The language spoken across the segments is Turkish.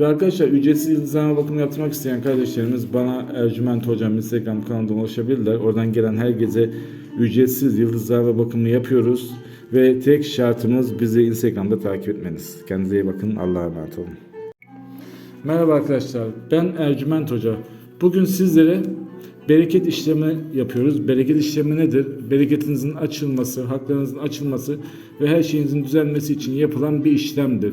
Ve arkadaşlar ücretsiz yıldızlama bakımı yaptırmak isteyen kardeşlerimiz bana Ercüment Hocam Instagram kanalından ulaşabilirler. Oradan gelen herkese ücretsiz yıldızlama bakımı yapıyoruz. Ve tek şartımız bizi Instagram'da takip etmeniz. Kendinize iyi bakın. Allah'a emanet olun. Merhaba arkadaşlar. Ben Ercüment Hoca. Bugün sizlere bereket işlemi yapıyoruz. Bereket işlemi nedir? Bereketinizin açılması, haklarınızın açılması ve her şeyinizin düzelmesi için yapılan bir işlemdir.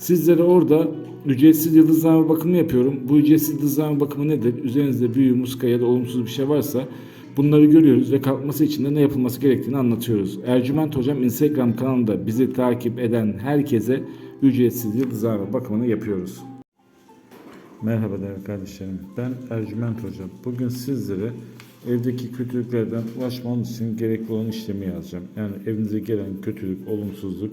sizlere orada ücretsiz yıldızlama bakımı yapıyorum. Bu ücretsiz yıldızlama bakımı nedir? Üzerinizde büyü, muska ya da olumsuz bir şey varsa bunları görüyoruz ve kalkması için de ne yapılması gerektiğini anlatıyoruz. Ercüment Hocam Instagram kanalında bizi takip eden herkese ücretsiz yıldızlama bakımını yapıyoruz. Merhaba değerli kardeşlerim. Ben Ercüment Hoca. Bugün sizlere evdeki kötülüklerden ulaşmanız için gerekli olan işlemi yazacağım. Yani evinize gelen kötülük, olumsuzluk